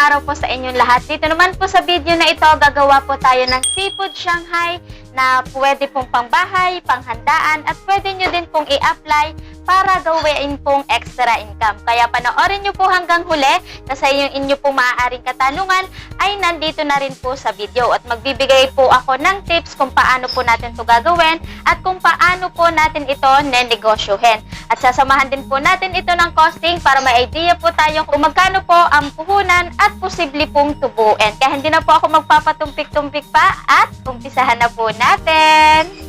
araw po sa inyong lahat. Dito naman po sa video na ito, gagawa po tayo ng seafood Shanghai na pwede pong pangbahay, panghandaan, at pwede nyo din pong i-apply para gawin pong extra income. Kaya panoorin nyo po hanggang huli kasi yung inyo pong maaaring katanungan ay nandito na rin po sa video. At magbibigay po ako ng tips kung paano po natin to gagawin at kung paano po natin ito nenegosyohin. At sasamahan din po natin ito ng costing para may idea po tayo kung magkano po ang puhunan at posible pong tubuin. Kaya hindi na po ako magpapatumpik-tumpik pa at umpisahan na po natin.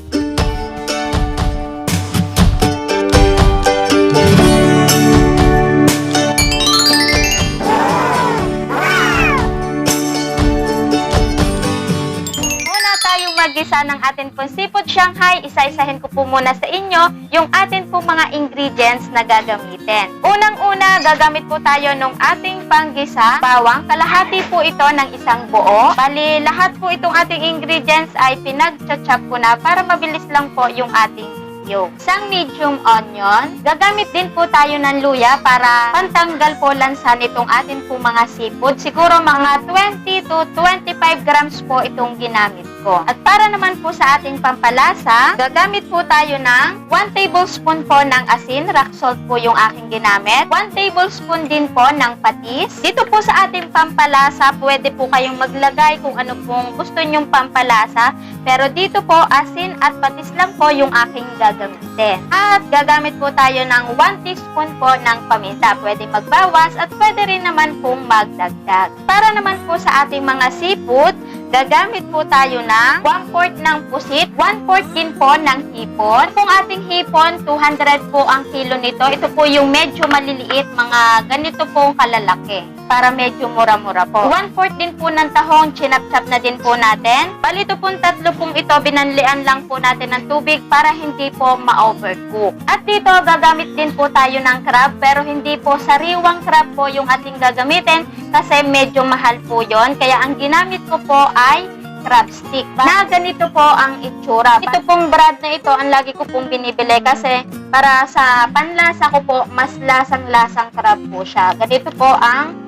Mag-isa ng atin pong seafood Shanghai. Isa-isahin ko po muna sa inyo yung atin pong mga ingredients na gagamitin. Unang-una, gagamit po tayo ng ating panggisa, bawang. Kalahati po ito ng isang buo. Bali, lahat po itong ating ingredients ay pinag-chop ko na para mabilis lang po yung ating yung isang medium onion. Gagamit din po tayo ng luya para pantanggal po lansa nitong atin po mga seafood. Siguro mga 20 to 25 grams po itong ginamit ko. At para naman po sa ating pampalasa, gagamit po tayo ng 1 tablespoon po ng asin. Rock salt po yung aking ginamit. 1 tablespoon din po ng patis. Dito po sa ating pampalasa, pwede po kayong maglagay kung ano pong gusto nyong pampalasa. Pero dito po, asin at patis lang po yung aking gagamitin. At gagamit po tayo ng 1 teaspoon po ng paminta. Pwede magbawas at pwede rin naman pong magdagdag. Para naman po sa ating mga seafood, gagamit po tayo ng 1 quart ng pusit, 1 quart din po ng hipon. Kung ating hipon, 200 po ang kilo nito. Ito po yung medyo maliliit, mga ganito pong kalalaki para medyo mura-mura po. 1 quart din po ng tahong, chinap-chap na din po natin. Bali ito pong tatlo pong ito, binanlian lang po natin ng tubig para hindi po ma-overcook. At dito, gagamit din po tayo ng crab, pero hindi po sariwang crab po yung ating gagamitin kasi medyo mahal po yon Kaya ang ginamit ko po ay crab stick. Na ganito po ang itsura. Ito pong brand na ito, ang lagi ko pong binibili kasi para sa panlasa ko po, mas lasang-lasang crab po siya. Ganito po ang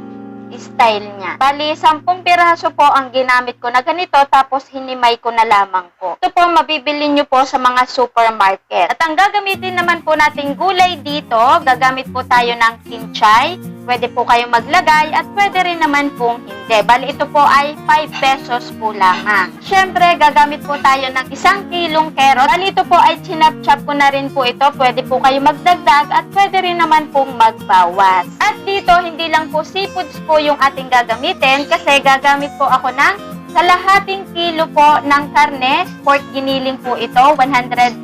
style niya. Bali, 10 piraso po ang ginamit ko na ganito tapos hinimay ko na lamang po. Ito po mabibili nyo po sa mga supermarket. At ang gagamitin naman po nating gulay dito, gagamit po tayo ng kinchay. Pwede po kayong maglagay at pwede rin naman pong hindi. Bali, ito po ay 5 pesos po lamang. Siyempre, gagamit po tayo ng isang kilong carrot. Bali, ito po ay chinap-chop ko na rin po ito. Pwede po kayo magdagdag at pwede rin naman pong magbawas. At dito, hindi lang po seafoods po yung ating gagamitin kasi gagamit po ako ng kalahating kilo po ng karne. Pork giniling po ito, 150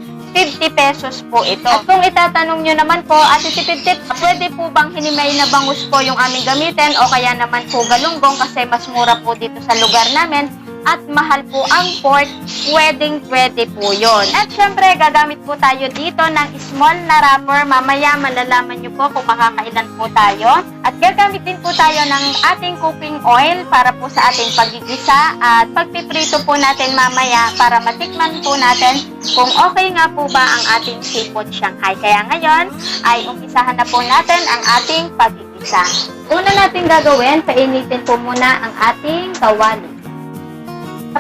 pesos po ito. At kung itatanong nyo naman po, Ate Tipid-Tip, pwede po bang hinimay na bangus po yung aming gamitin o kaya naman po galunggong kasi mas mura po dito sa lugar namin at mahal po ang pork, pwedeng pwede po yon. At syempre, gagamit po tayo dito ng small na wrapper. Mamaya malalaman nyo po kung makakailan po tayo. At gagamit din po tayo ng ating cooking oil para po sa ating pagigisa at pagpiprito po natin mamaya para matikman po natin kung okay nga po ba ang ating seafood Shanghai. Kaya ngayon ay umpisahan na po natin ang ating pagigisa. Una natin gagawin, painitin po muna ang ating kawali.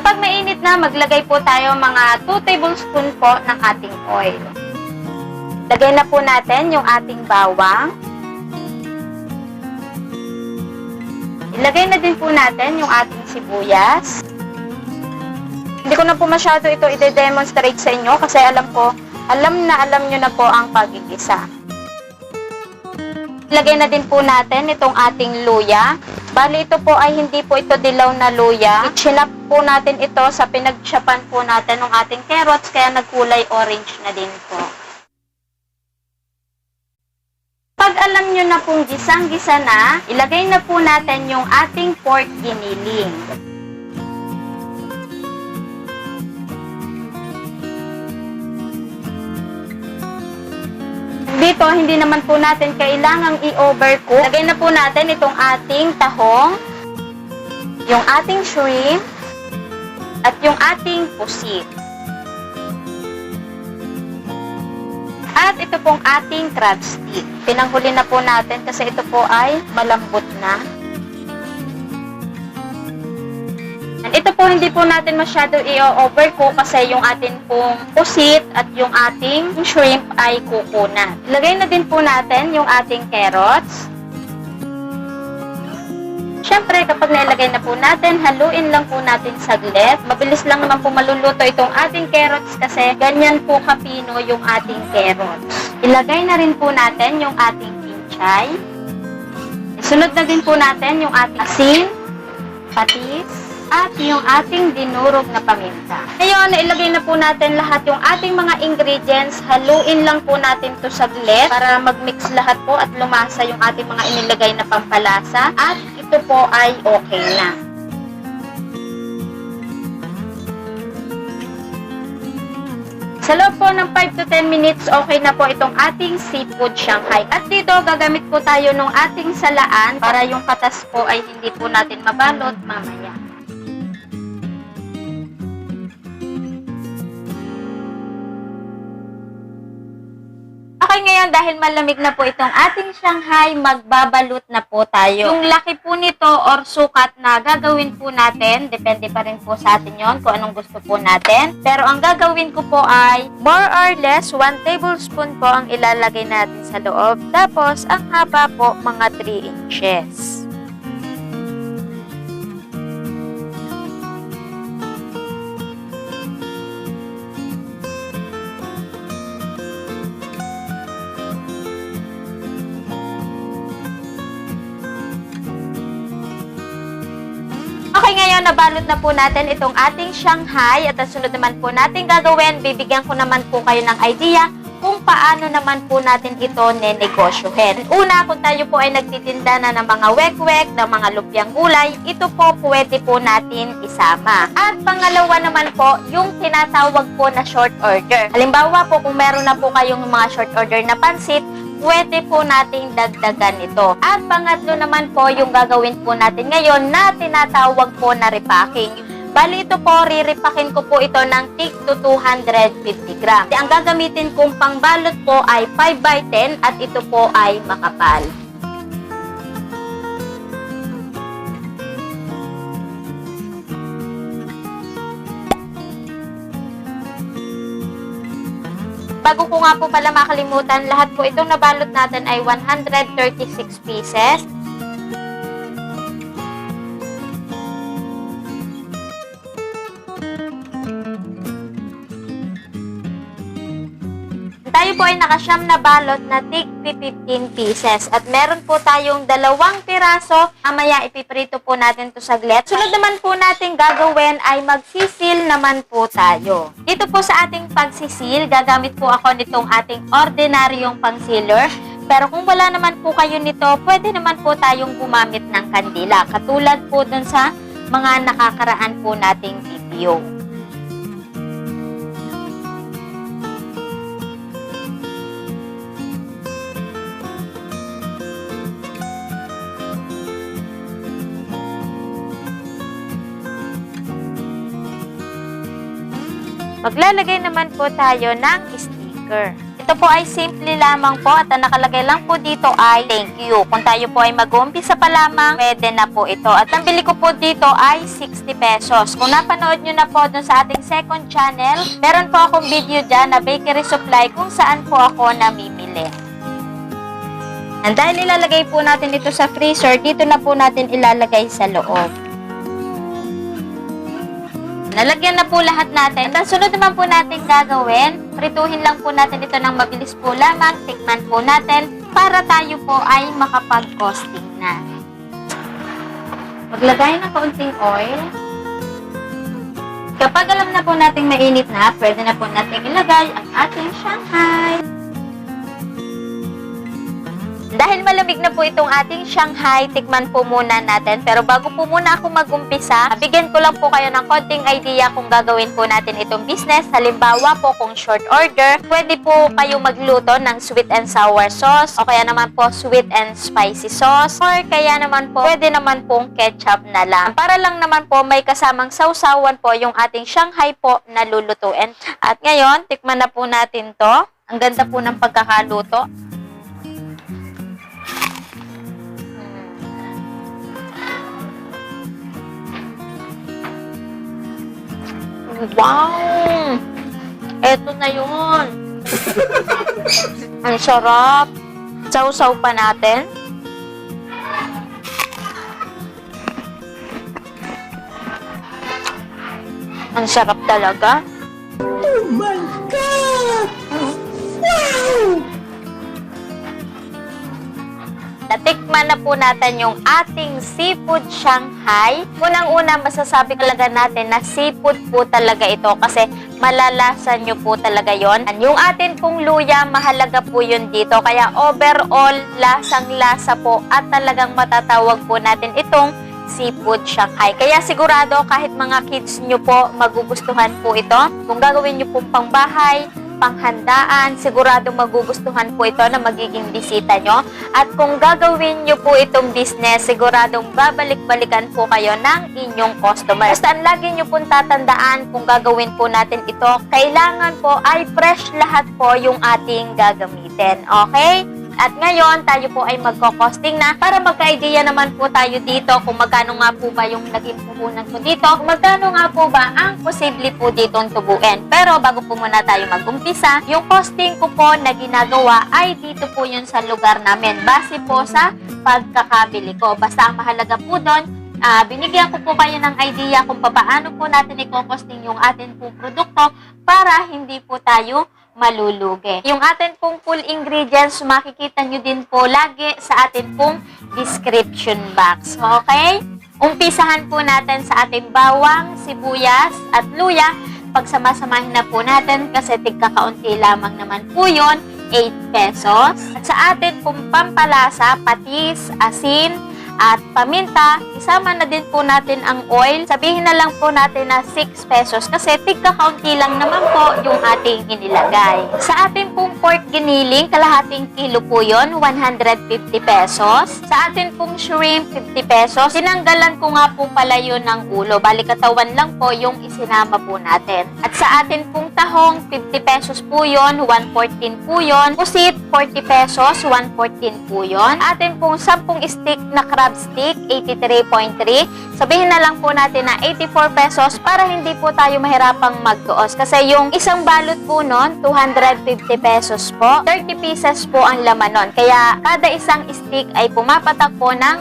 Kapag mainit na, maglagay po tayo mga 2 tablespoon po ng ating oil. Lagay na po natin yung ating bawang. Ilagay na din po natin yung ating sibuyas. Hindi ko na po masyado ito i-demonstrate sa inyo kasi alam po, alam na alam nyo na po ang pagigisa. Ilagay na din po natin itong ating luya. Bali, ito po ay hindi po ito dilaw na luya. Chinap po natin ito sa pinagchapan po natin ng ating carrots, kaya nagkulay orange na din po. Pag alam nyo na pong gisang-gisa na, ilagay na po natin yung ating pork giniling. Dito, hindi naman po natin kailangang i-overcook. Lagay na po natin itong ating tahong, yung ating shrimp, at yung ating pusit. At ito pong ating crab stick. Pinanghuli na po natin kasi ito po ay malambot na. Ito po hindi po natin masyado i-overcook kasi yung atin pong pusit at yung ating shrimp ay kuko na. Na din po natin yung ating carrots. Siyempre, kapag nailagay na po natin, haluin lang po natin saglit. Mabilis lang naman po maluluto itong ating carrots kasi ganyan po kapino yung ating carrots. Ilagay na rin po natin yung ating kinchay. Sunod na din po natin yung ating asin, patis, at yung ating dinurog na paminta. Ngayon, nailagay na po natin lahat yung ating mga ingredients. Haluin lang po natin to saglit para mag-mix lahat po at lumasa yung ating mga inilagay na pampalasa. At ito po ay okay na. Sa loob po ng 5 to 10 minutes, okay na po itong ating seafood Shanghai. At dito, gagamit po tayo ng ating salaan para yung katas po ay hindi po natin mabalot mamaya. Ngayon dahil malamig na po itong ating Shanghai, magbabalot na po tayo. Yung laki po nito or sukat na gagawin po natin, depende pa rin po sa atin yon kung anong gusto po natin. Pero ang gagawin ko po ay more or less 1 tablespoon po ang ilalagay natin sa loob. Tapos, ang haba po mga 3 inches. Ngayon nabalot na po natin itong ating Shanghai at ang sunod naman po natin gagawin, bibigyan ko naman po kayo ng idea kung paano naman po natin ito nenegosyohin. Una, kung tayo po ay nagtitinda na ng mga wek-wek, ng mga lupyang gulay, ito po pwede po natin isama. At pangalawa naman po, yung tinatawag po na short order. Halimbawa po, kung meron na po kayong mga short order na pansit, pwede po nating dagdagan ito. At pangatlo naman po yung gagawin po natin ngayon na tinatawag po na repacking. Bali ito po, riripakin ko po ito ng tig to 250 gram. Ang gagamitin kong pangbalot po ay 5 by 10 at ito po ay makapal. Bago ko nga po pala makalimutan, lahat po itong nabalot natin ay 136 pieces. Po ay nakasyam na balot na tig 15 pieces. At meron po tayong dalawang piraso. Mamaya ipiprito po natin to saglit. Sunod naman po natin gagawin ay magsisil naman po tayo. Dito po sa ating pagsisil, gagamit po ako nitong ating ordinaryong pang-sealer. Pero kung wala naman po kayo nito, pwede naman po tayong gumamit ng kandila. Katulad po dun sa mga nakakaraan po nating video. Maglalagay naman po tayo ng sticker. Ito po ay simple lamang po at ang nakalagay lang po dito ay thank you. Kung tayo po ay mag-uumpisa pa lamang, pwede na po ito. At ang bili ko po dito ay 60 pesos. Kung napanood nyo na po dun sa ating second channel, meron po akong video dyan na bakery supply kung saan po ako namimili. And dahil ilalagay po natin ito sa freezer, dito na po natin ilalagay sa loob. Nalagyan na po lahat natin. Ang sunod naman po natin gagawin, prituhin lang po natin ito ng mabilis po lamang, tikman po natin para tayo po ay makapag-costing na. Maglagay ng kaunting oil. Kapag alam na po nating mainit na, pwede na po natin ilagay ang ating Shanghai. Dahil malamig na po itong ating Shanghai, tikman po muna natin. Pero bago po muna ako magumpisa, bigyan ko lang po kayo ng konting idea kung gagawin po natin itong business. Halimbawa po kung short order, pwede po kayo magluto ng sweet and sour sauce o kaya naman po sweet and spicy sauce or kaya naman po pwede naman pong ketchup na lang. Para lang naman po may kasamang sausawan po yung ating Shanghai po na lulutuin. At ngayon, tikman na po natin to. Ang ganda po ng pagkakaluto. Wow! Eto na yun. Ang sarap. Sausaw pa natin. Ang sarap talaga. Natikman na po natin yung ating seafood Shanghai. Unang-una, masasabi talaga natin na seafood po talaga ito kasi malalasan nyo po talaga yon. Yung atin pong luya, mahalaga po yun dito. Kaya overall, lasang-lasa po at talagang matatawag po natin itong seafood Shanghai. Kaya sigurado kahit mga kids nyo po magugustuhan po ito. Kung gagawin nyo pong pangbahay, panghandaan, sigurado magugustuhan po ito na magiging bisita nyo. At kung gagawin nyo po itong business, siguradong babalik-balikan po kayo ng inyong customer. Basta ang lagi nyo pong tatandaan kung gagawin po natin ito, kailangan po ay fresh lahat po yung ating gagamitin. Okay? At ngayon, tayo po ay magko-costing na para magka-idea naman po tayo dito kung magkano nga po ba yung naging puhunan ko dito, kung magkano nga po ba ang posible po ditong tubuin. Pero bago po muna tayo mag-umpisa, yung costing ko po na ginagawa ay dito po yun sa lugar namin. Base po sa pagkakabili ko. Basta ang mahalaga po doon, ah, binigyan ko po kayo ng idea kung paano po natin i-costing yung atin pong produkto para hindi po tayo malulugi. Yung atin pong full ingredients, makikita nyo din po lagi sa atin pong description box. Okay? Umpisahan po natin sa ating bawang, sibuyas, at luya. Pagsamasamahin na po natin kasi tigkakaunti lamang naman po yun, 8 pesos. At sa atin pong pampalasa, patis, asin, at paminta, isama na din po natin ang oil. Sabihin na lang po natin na 6 pesos kasi tigka-kaunti lang naman po yung ating inilagay. Sa ating pong pork giniling, kalahating kilo po yun, 150 pesos. Sa ating pong shrimp, 50 pesos. Tinanggalan ko nga po pala yun ng ulo. Bali katawan lang po yung isinama po natin. At sa atin pong tahong, 50 pesos po yun, 114 po yun. Pusit, 40 pesos, 114 po yun. Atin pong 10 stick na crab stick, 83.3. Sabihin na lang po natin na 84 pesos para hindi po tayo mahirapang magtuos. Kasi yung isang balot po nun, 250 pesos po. 30 pieces po ang laman nun. Kaya kada isang stick ay pumapatak po ng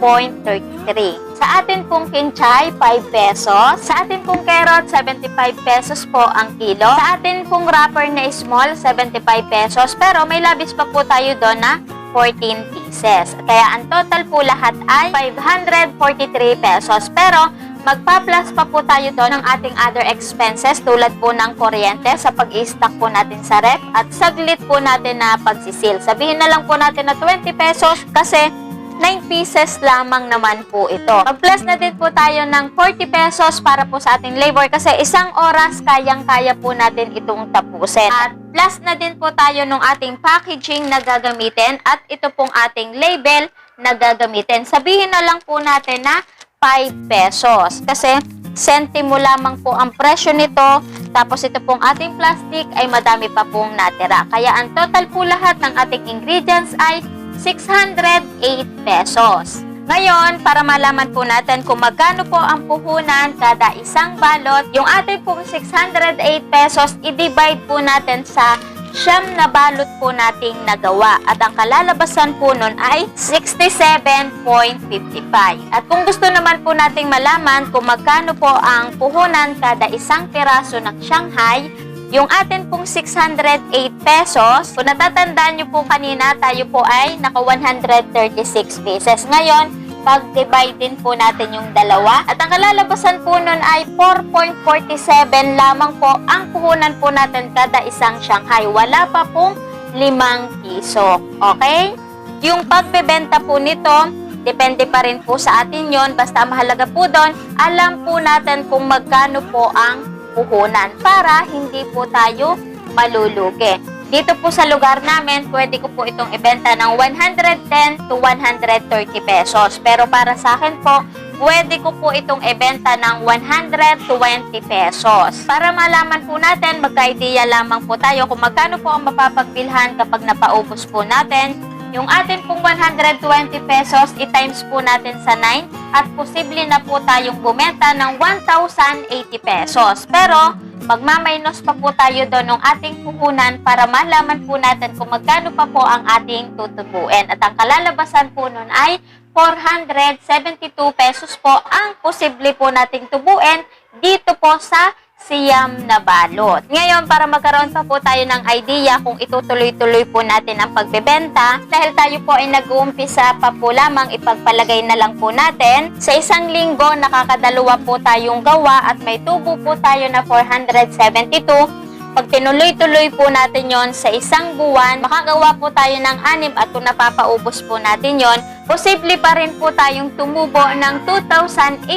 8.33. Sa atin pong kinchay, 5 pesos. Sa atin pong carrot, 75 pesos po ang kilo. Sa atin pong wrapper na small, 75 pesos. Pero may labis pa po tayo doon na 14 pieces. Kaya ang total po lahat ay 543 pesos. Pero magpa-plus pa po tayo doon ng ating other expenses tulad po ng kuryente sa pag-i-stock po natin sa rep at saglit po natin na pagsisil. Sabihin na lang po natin na 20 pesos kasi 9 pieces lamang naman po ito. Mag-plus na din po tayo ng 40 pesos para po sa ating labor kasi isang oras kayang-kaya po natin itong tapusin. At plus na din po tayo ng ating packaging na gagamitin at ito pong ating label na gagamitin. Sabihin na lang po natin na 5 pesos kasi sentimo lamang po ang presyo nito tapos ito pong ating plastic ay madami pa pong natira. Kaya ang total po lahat ng ating ingredients ay 608 pesos. Ngayon, para malaman po natin kung magkano po ang puhunan kada isang balot, yung ating pong 608 pesos, i-divide po natin sa siyam na balot po nating nagawa. At ang kalalabasan po nun ay 67.55. At kung gusto naman po nating malaman kung magkano po ang puhunan kada isang piraso ng Shanghai, yung atin pong 608 pesos, kung natatandaan nyo po kanina, tayo po ay naka 136 pieces. Ngayon, pag-divide din po natin yung dalawa. At ang kalalabasan po nun ay 4.47 lamang po ang puhunan po natin kada isang Shanghai. Wala pa pong 5 piso. Okay? Yung pagbebenta po nito, depende pa rin po sa atin yon Basta mahalaga po doon, alam po natin kung magkano po ang puhunan para hindi po tayo malulugi. Dito po sa lugar namin, pwede ko po itong ibenta ng 110 to 130 pesos. Pero para sa akin po, pwede ko po itong ibenta ng 120 pesos. Para malaman po natin, magka-idea lamang po tayo kung magkano po ang mapapagbilhan kapag napaubos po natin yung atin pong 120 pesos, i-times po natin sa 9 at posible na po tayong bumenta ng 1,080 pesos. Pero, magmamaynos pa po tayo doon ng ating puhunan para malaman po natin kung magkano pa po ang ating tutubuin. At ang kalalabasan po nun ay 472 pesos po ang posible po nating tubuin dito po sa siyam na balot. Ngayon, para magkaroon pa po tayo ng idea kung itutuloy-tuloy po natin ang pagbebenta, dahil tayo po ay nag-uumpisa pa po lamang ipagpalagay na lang po natin, sa isang linggo, nakakadalawa po tayong gawa at may tubo po tayo na 472 pag tinuloy-tuloy po natin yon sa isang buwan, makagawa po tayo ng anim at kung napapaubos po natin yon, posible pa rin po tayong tumubo ng 2,832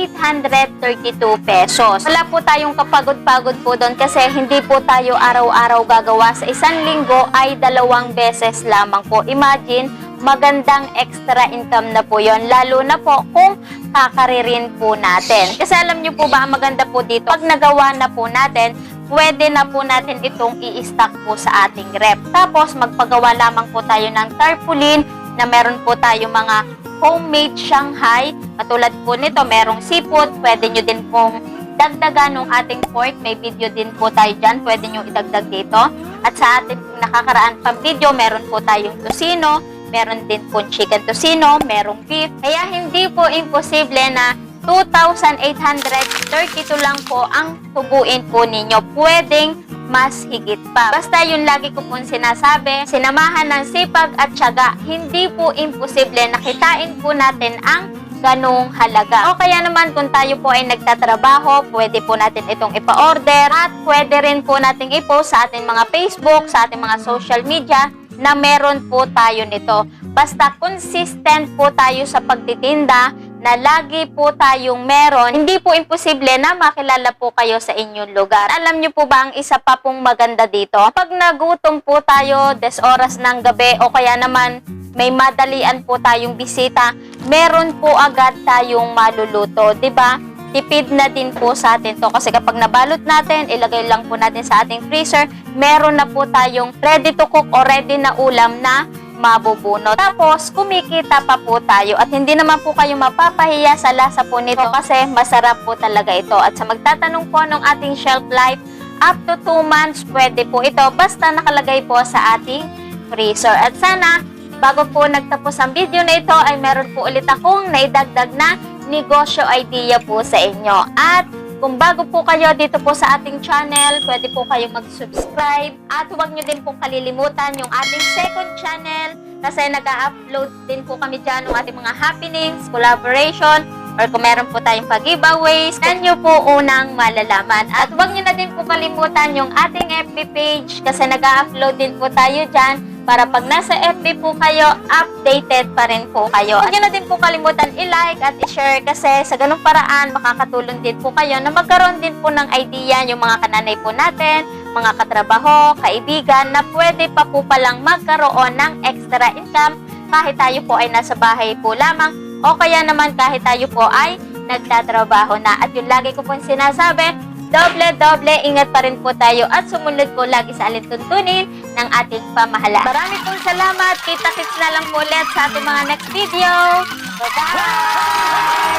pesos. Wala po tayong kapagod-pagod po doon kasi hindi po tayo araw-araw gagawa sa isang linggo ay dalawang beses lamang po. Imagine, magandang extra income na po yon lalo na po kung kakaririn po natin. Kasi alam nyo po ba, ang maganda po dito, pag nagawa na po natin, pwede na po natin itong i-stock po sa ating rep. Tapos, magpagawa lamang po tayo ng tarpaulin na meron po tayo mga homemade Shanghai. Katulad po nito, merong seafood. Pwede nyo din pong dagdagan ng ating pork. May video din po tayo dyan. Pwede nyo idagdag dito. At sa ating nakakaraan pang video, meron po tayong tosino. Meron din po chicken tosino. Merong beef. Kaya hindi po imposible na 2,832 lang po ang tubuin po ninyo. Pwedeng mas higit pa. Basta yung lagi ko pong sinasabi, sinamahan ng sipag at syaga, hindi po imposible na kitain po natin ang ganong halaga. O kaya naman kung tayo po ay nagtatrabaho, pwede po natin itong ipa-order at pwede rin po nating ipost sa ating mga Facebook, sa ating mga social media na meron po tayo nito. Basta consistent po tayo sa pagtitinda na lagi po tayong meron, hindi po imposible na makilala po kayo sa inyong lugar. Alam niyo po ba ang isa pa pong maganda dito? Pag nagutom po tayo des oras ng gabi o kaya naman may madalian po tayong bisita, meron po agad tayong maluluto, 'di ba? Tipid na din po sa atin to kasi kapag nabalot natin, ilagay lang po natin sa ating freezer, meron na po tayong ready to cook o ready na ulam na mabubunot. Tapos, kumikita pa po tayo at hindi naman po kayo mapapahiya sa lasa po nito kasi masarap po talaga ito. At sa magtatanong po ng ating shelf life, up to 2 months pwede po ito basta nakalagay po sa ating freezer. At sana, bago po nagtapos ang video na ito, ay meron po ulit akong naidagdag na negosyo idea po sa inyo. At kung bago po kayo dito po sa ating channel, pwede po kayong mag-subscribe. At huwag nyo din po kalilimutan yung ating second channel kasi nag-upload din po kami dyan ng ating mga happenings, collaboration, or kung meron po tayong pag-giveaways, yan nyo po unang malalaman. At huwag nyo na din po kalimutan yung ating FB page kasi nag-upload din po tayo dyan para pag nasa FB po kayo, updated pa rin po kayo. Huwag na din po kalimutan i-like at i-share kasi sa ganung paraan makakatulong din po kayo na magkaroon din po ng idea yung mga kananay po natin, mga katrabaho, kaibigan na pwede pa po palang magkaroon ng extra income kahit tayo po ay nasa bahay po lamang o kaya naman kahit tayo po ay nagtatrabaho na. At yung lagi ko pong sinasabi, doble-doble ingat pa rin po tayo at sumunod po lagi sa alintuntunin ng ating pamahala. Marami pong salamat. Kita-kits na lang po ulit sa ating mga next video. Bye-bye!